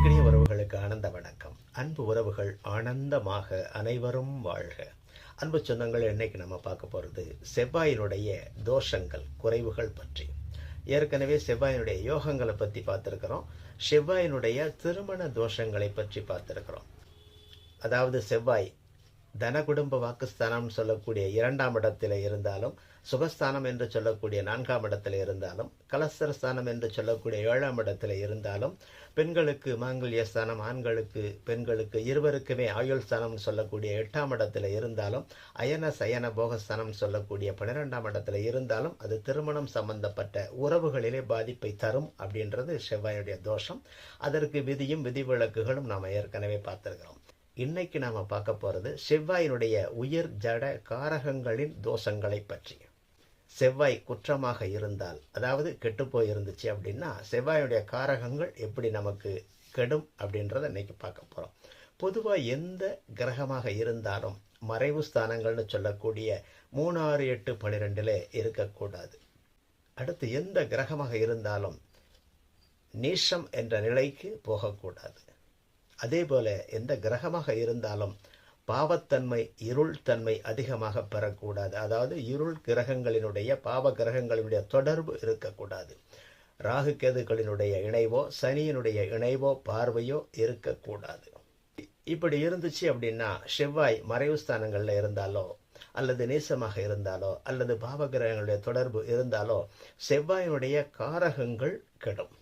நெஞ்சுக்கினிய உறவுகளுக்கு ஆனந்த வணக்கம். அன்பு உறவுகள் ஆனந்தமாக அனைவரும் வாழ்க. அன்பு சொந்தங்கள் இன்னைக்கு நம்ம பார்க்க போகிறது செவ்வாயினுடைய தோஷங்கள் குறைவுகள் பற்றி. ஏற்கனவே செவ்வாயினுடைய யோகங்களை பற்றி பார்த்துருக்கிறோம். செவ்வாயினுடைய திருமண தோஷங்களை பற்றி பார்த்துருக்கிறோம். அதாவது செவ்வாய் தன குடும்ப வாக்குஸ்தானம் சொல்லக்கூடிய இரண்டாம் இடத்தில் இருந்தாலும் சுகஸ்தானம் என்று சொல்லக்கூடிய நான்காம் இடத்தில் இருந்தாலும் கலஸ்தரஸ்தானம் என்று சொல்லக்கூடிய ஏழாம் இடத்தில் இருந்தாலும் பெண்களுக்கு மாங்கல்ய ஸ்தானம் ஆண்களுக்கு பெண்களுக்கு இருவருக்குமே ஆயுள் ஸ்தானம் சொல்லக்கூடிய எட்டாம் இடத்தில் இருந்தாலும் அயன சயன போகஸ்தானம் சொல்லக்கூடிய பன்னிரெண்டாம் இடத்துல இருந்தாலும் அது திருமணம் சம்பந்தப்பட்ட உறவுகளிலே பாதிப்பை தரும் அப்படின்றது செவ்வாயுடைய தோஷம். அதற்கு விதியும் விதிவிலக்குகளும் நாம் ஏற்கனவே பார்த்துருக்கிறோம். இன்னைக்கு நாம் பார்க்க போகிறது செவ்வாயினுடைய உயிர் ஜட காரகங்களின் தோஷங்களை பற்றி. செவ்வாய் குற்றமாக இருந்தால் அதாவது கெட்டுப்போய் இருந்துச்சு அப்படின்னா செவ்வாயுடைய காரகங்கள் எப்படி நமக்கு கெடும் அப்படின்றத இன்னைக்கு பார்க்க போகிறோம் பொதுவாக எந்த கிரகமாக இருந்தாலும் மறைவு ஸ்தானங்கள்னு சொல்லக்கூடிய மூணு ஆறு எட்டு பன்னிரெண்டில் இருக்கக்கூடாது. அடுத்து எந்த கிரகமாக இருந்தாலும் நீஷம் என்ற நிலைக்கு போகக்கூடாது. அதே போல எந்த கிரகமாக இருந்தாலும் பாவத்தன்மை இருள் தன்மை அதிகமாக பெறக்கூடாது. அதாவது இருள் கிரகங்களினுடைய பாவ கிரகங்களினுடைய தொடர்பு இருக்கக்கூடாது. ராகு கேதுகளினுடைய இணைவோ சனியினுடைய இணைவோ பார்வையோ இருக்கக்கூடாது. இப்படி இருந்துச்சு அப்படின்னா செவ்வாய் மறைவு ஸ்தானங்களில் இருந்தாலோ அல்லது நேசமாக இருந்தாலோ அல்லது பாவகிரகங்களுடைய தொடர்பு இருந்தாலோ செவ்வாயினுடைய காரகங்கள் கெடும்.